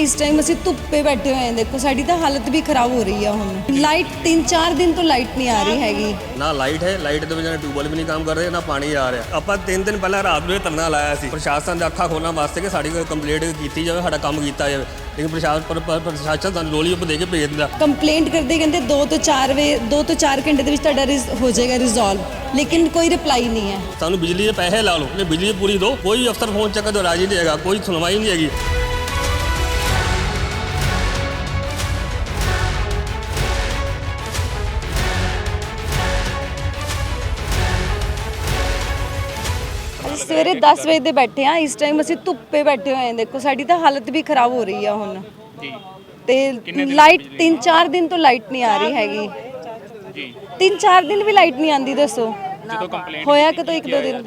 ਇਸ ਟਾਈਮ ਅਸੀਂ ਧੁੱਪੇ ਬੈਠੇ ਹੋਏ ਹਾਂ ਦੇਖੋ ਸਾਡੀ ਤਾਂ ਹਾਲਤ ਵੀ ਖਰਾਬ ਹੋ ਰਹੀ ਆ ਹੁਣ। ਲਾਈਟ 3-4 ਦਿਨ ਤੋਂ ਲਾਈਟ ਨਹੀਂ ਆ ਰਹੀ ਹੈਗੀ। ਨਾ ਲਾਈਟ ਹੈ ਲਾਈਟ ਦੇ ਵਜ੍ਹਾ ਨਾਲ ਟਿਊਬਵੈਲ ਵੀ ਨਹੀਂ ਕੰਮ ਕਰ ਰਹੇ ਨਾ ਪਾਣੀ ਆ ਰਿਹਾ। ਆਪਾਂ 3 ਦਿਨ ਪਹਿਲਾਂ ਰਾਤ ਨੂੰ ਇਹ ਧਰਨਾ ਲਾਇਆ ਸੀ। ਪ੍ਰਸ਼ਾਸਨ ਦੇ ਅੱਖਾਂ ਖੋਲਣ ਵਾਸਤੇ ਕਿ ਸਾਡੀ ਕੋਈ ਕੰਪਲੀਟ ਕੀਤੀ ਜਾਵੇ ਸਾਡਾ ਕੰਮ ਕੀਤਾ ਜਾਵੇ। ਲੇਕਿਨ ਪ੍ਰਸ਼ਾਸਨ ਪਰ- ਪਰ- ਪ੍ਰਸ਼ਾਸਨ ਸਾਨੂੰ ਲੋਲੀ ਉੱਪ ਦੇ ਕੇ ਭੇਜ ਦਿੰਦਾ। ਕੰਪਲੇਂਟ ਕਰਦੇ ਕਹਿੰਦੇ 2 ਤੋਂ 4 ਵੇ 2 ਤੋਂ 4 ਘੰਟੇ ਦੇ ਵਿੱਚ ਤੁਹਾਡਾ ਹੋ ਜਾਏਗਾ ਰਿਜ਼ੋਲਵ ਲੇਕਿਨ ਕੋਈ ਰਿਪਲਾਈ ਨਹੀਂ ਹੈ। ਸਾਨੂੰ ਬਿਜਲੀ ਦੇ ਪੈਸੇ ਲਾ ਲਓ ਨੇ ਬਿਜਲੀ ਪੂਰੀ ਦਿਓ ਕੋਈ ਅਫਸਰ ਫੋਨ ਚੱਕਰ ਤੋਂ ਰਾਜੀ ਨਹੀਂ ਹੈਗਾ ਕੋਈ ਸੁਣਵਾਈ ਨਹੀਂ ਹੈਗੀ। ਸਵੇਰੇ 10 ਵਜੇ ਦੇ ਬੈਠੇ ਆ ਇਸ ਟਾਈਮ ਅਸੀਂ ਧੁੱਪੇ ਬੈਠੇ ਹੋਏ ਹਾਂ ਦੇਖੋ ਸਾਡੀ ਤਾਂ ਹਾਲਤ ਵੀ ਖਰਾਬ ਹੋ ਰਹੀ ਆ ਹੁਣ। ਜੀ। ਤੇ ਲਾਈਟ 3-4 ਦਿਨ ਤੋਂ ਲਾਈਟ ਨਹੀਂ ਆ ਰਹੀ ਹੈਗੀ। ਜੀ। 3-4 ਦਿਨ ਵੀ ਲਾਈਟ ਨਹੀਂ ਆਂਦੀ ਦੱਸੋ। ਹੋਇਆ ਕਦੋਂ ਇੱਕ ਦੋ ਦਿਨ?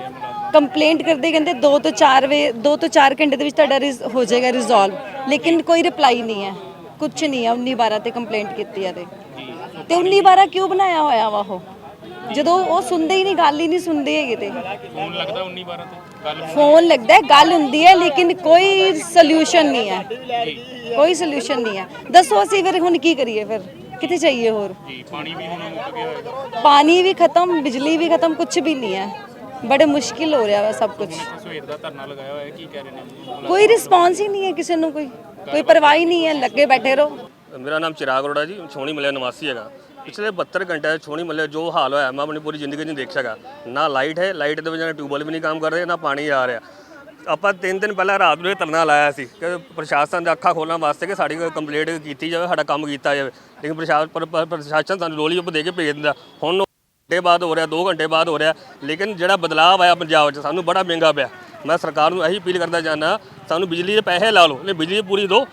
ਕੰਪਲੇਂਟ ਕਰਦੇ ਕਹਿੰਦੇ 2 ਤੋਂ 4 ਵੇ 2 ਤੋਂ 4 ਘੰਟੇ ਦੇ ਵਿੱਚ ਤੁਹਾਡਾ ਹੋ ਜਾਏਗਾ ਰਿਜ਼ੋਲਵ ਲੇਕਿਨ ਕੋਈ ਰਿਪਲਾਈ ਨਹੀਂ ਹੈ। ਕੁਝ ਨਹੀਂ ਹੈ 19 12 ਤੇ ਕੰਪਲੇਂਟ ਕੀਤੀ ਆ ਤੇ ਤੇ 19 12 ਕਿਉਂ ਬਣਾਇਆ ਹੋਇਆ ਵਾ ਉਹ? ਜਦੋਂ ਉਹ ਸੁਣਦੇ ਹੀ ਨਹੀਂ ਗੱਲ ਹੀ ਨਹੀਂ ਸੁਣਦੇ ਹੈਗੇ ਤੇ। ਫੋਨ ਲੱਗਦਾ 19 12 ਤੇ? ਗੱਲ ਫੋਨ ਲੱਗਦਾ ਹੈ ਗੱਲ ਹੁੰਦੀ ਹੈ ਲੇਕਿਨ ਕੋਈ ਸੋਲੂਸ਼ਨ ਨਹੀਂ ਹੈ। ਕੋਈ ਸੋਲੂਸ਼ਨ ਨਹੀਂ ਹੈ। ਦੱਸੋ ਅਸੀਂ ਫਿਰ ਹੁਣ ਕੀ ਕਰੀਏ ਫਿਰ? ਕਿੱਥੇ ਚਾਹੀਏ ਹੋਰ? ਜੀ ਪਾਣੀ ਵੀ ਹੁਣ ਮੁੱਕ ਗਿਆ ਹੋਏਗਾ। ਪਾਣੀ ਵੀ ਖਤਮ ਬਿਜਲੀ ਵੀ ਖਤਮ ਕੁਝ ਵੀ ਨਹੀਂ ਹੈ। ਬੜੇ ਮੁਸ਼ਕਿਲ ਹੋ ਰਿਹਾ ਵਾ ਸਭ ਕੁਝ ਸਵੇਰ ਦਾ ਧਰਨਾ ਲਗਾਇਆ ਹੋਇਆ ਹੈ, ਕੀ ਕਹਿ ਰਹੇ ਨੇ? ਕੋਈ ਰਿਸਪੌਂਸ ਹੀ ਨਹੀਂ ਹੈ ਕਿਸੇ ਨੂੰ ਕੋਈ। ਕੋਈ ਪਰਵਾਹ ਹੀ ਨਹੀਂ ਹੈ ਲੱਗੇ ਬੈਠੇ ਰਹੋ। ਮੇਰਾ ਨਾਮ ਚਿਰਾਗ ਅਰੋੜਾ ਜੀ, ਛੋਣੀ ਮੱਲੇ ਨਿਵਾਸੀ ਹੈਗਾ। ਪਿਛਲੇ 72 ਘੰਟੇ ਛੋਣੀ ਮੱਲੇ ਜੋ ਹਾਲ ਹੋਇਆ, ਮੈਂ ਆਪਣੀ ਪੂਰੀ ਜ਼ਿੰਦਗੀ 'ਚ ਨਹੀਂ ਦੇਖ ਸਕਿਆ ਨਾ ਲਾਈਟ ਹੈ, ਲਾਈਟ ਦੇ ਵਜ੍ਹਾ ਨਾਲ ਵੀ ਨਹੀਂ ਕੰਮ ਕਰ ਰਹੇ, ਨਾ ਪਾਣੀ ਆ ਰਿਹਾ। ਆਪਾਂ 3 ਦਿਨ ਪਹਿਲਾਂ ਰਾਤ ਨੂੰ ਇਹ ਧਰਨਾ ਲਾਇਆ ਸੀ ਕਿ ਪ੍ਰਸ਼ਾਸਨ ਦਾ ਅੱਖਾਂ ਖੋਲਣ ਵਾਸਤੇ ਕਿ ਸਾਡੀ ਕੋਈ ਕੰਪਲੀਟ ਕੀਤੀ ਜਾਵੇ, ਸਾਡਾ ਕੰਮ ਕੀਤਾ ਜਾਵੇ। ਲੇਕਿਨ ਪ੍ਰਸ਼ਾਸਨ ਪਰ- ਪ੍ਰਸ਼ਾਸਨ ਸਾਨੂੰ ਲੋਲੀ ਉੱਪ ਦੇ ਕੇ ਭੇਜ ਦਿੰਦਾ। ਹੁਣ ਘੰਟੇ ਬਾਅਦ ਹੋ ਰਿਹਾ 2 ਘੰਟੇ ਬਾਅਦ ਹੋ ਰਿਹਾ, ਲੇਕਿਨ ਜਿਹੜਾ ਬਦਲਾਅ ਆਇਆ ਪੰਜਾਬ 'ਚ, ਸਾਨੂੰ ਬੜਾ ਮਹਿੰਗਾ ਪਿਆ। ਮੈਂ ਸਰਕਾਰ ਨੂੰ ਇਹੀ ਅਪੀਲ ਕਰਦਾ ਚਾਹੁੰਦਾ, ਸਾਨੂੰ ਬਿਜਲੀ ਦੇ ਪੈਸੇ ਲਾ ਲਓ ਨੇ ਬਿਜਲੀ ਪੂਰੀ ਦਿਓ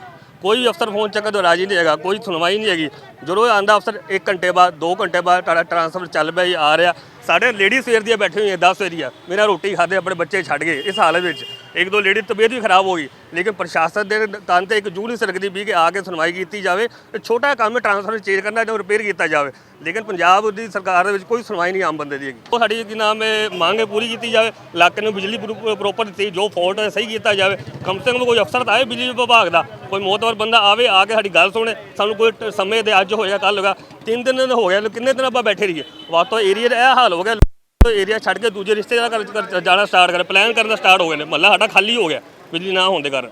ਕੋਈ ਅਫਸਰ ਫੋਨ ਚੱਕਰ ਤੋਂ ਰਾਜੀ ਨਹੀਂ ਹੈਗਾ, ਕੋਈ ਸੁਣਵਾਈ ਨਹੀਂ ਹੈਗੀ। ਜਦੋਂ ਆਂਦਾ ਅਫਸਰ 1 ਘੰਟੇ ਬਾਅਦ 2 ਘੰਟੇ ਬਾਅਦ ਤੁਹਾਡਾ ਟ੍ਰਾਂਸਫਰ ਚੱਲ ਪਿਆ ਜੀ, ਆ ਰਿਹਾ। ਸਾਡੇ ਲੇਡੀ ਸਵੇਰ ਦੀਆਂ ਬੈਠੀ ਹੋਈਆਂ 10 ਦੀਆਂ। ਮੇਰਾ ਰੋਟੀ ਖਾਦੇ, ਆਪਣੇ ਬੱਚੇ ਛੱਡ ਗਏ। ਇਸ ਹਾਲਤ ਵਿੱਚ ਇੱਕ ਦੋ ਲੇਡੀ ਤਬੀਅਤ ਵੀ ਖਰਾਬ ਹੋ ਗਈ। ਲੇਕਿਨ ਪ੍ਰਸ਼ਾਸਨ ਦੇ ਕੰਨ ਤੇ ਇੱਕ ਜੂੰ ਨਹੀਂ ਸਰਕਦੀ ਵੀ ਕਿ ਆ ਕੇ ਸੁਣਵਾਈ ਕੀਤੀ ਜਾਵੇ ਇਹ ਛੋਟਾ ਕੰਮ ਹੈ ਟ੍ਰਾਂਸਫਰ ਚੇਂਜ ਕਰਨਾ ਜਾਂ ਰਿਪੇਅਰ ਕੀਤਾ ਜਾਵੇ। ਲੇਕਿਨ ਪੰਜਾਬ ਦੀ ਸਰਕਾਰ ਦੇ ਵਿੱਚ ਕੋਈ ਸੁਣਵਾਈ ਨਹੀਂ ਆਮ ਬੰਦੇ ਦੀ ਹੈਗੀ। ਉਹ ਸਾਡੀ ਕੀ ਨਾਮ ਹੈ, ਮੰਗ ਪੂਰੀ ਕੀਤੀ ਜਾਵੇ। ਇਲਾਕੇ ਨੂੰ ਬਿਜਲੀ ਪ੍ਰੋਪਰ ਦਿੱਤੀ ਜੋ ਫਾਲਟ ਹੈ, ਸਹੀ ਕੀਤਾ ਜਾਵੇ। ਕਮ ਸੇ ਕਮ ਕੋਈ ਅਫਸਰ ਤਾਂ ਆਏ ਬਿਜਲੀ ਵਿਭਾਗ ਦਾ। ਕੋਈ ਮੋਤਵਰ ਬੰਦਾ ਆਵੇ, ਆ ਕੇ ਸਾਡੀ ਗੱਲ ਸੁਣੇ। ਸਾਨੂੰ ਕੋਈ ਸਮੇਂ ਦੇ ਅੱਜ ਹੋਏਗਾ ਕੱਲ ਹੋਗਾ ਤਿੰਨ ਦਿਨ ਹੋ ਗਿਆ ਕਿੰਨੇ ਦਿਨ ਆਪਾਂ ਬੈਠੇ ਰਹੀਏ? ਵਾਸਤਵ ਏਰੀਆ ਦਾ ਇਹ ਹਾਲ ਹੋ ਗਿਆ। ਏਰੀਆ ਛੱਡ ਕੇ ਦੂਜੇ ਰਿਸ਼ਤੇਦਾਰਾਂ ਘਰ ਘਰ ਜਾਣਾ ਸਟਾਰਟ ਕਰ ਪਲਾਨ ਕਰਨਾ ਸਟਾਰਟ ਹੋ ਗਏ ਨੇ। ਮੱਲਾ ਸਾਡਾ ਖਾਲੀ ਹੋ ਗਿਆ। ਬਿਜਲੀ ਨਾ ਹੋਣ ਦੇ ਕਾਰਨ।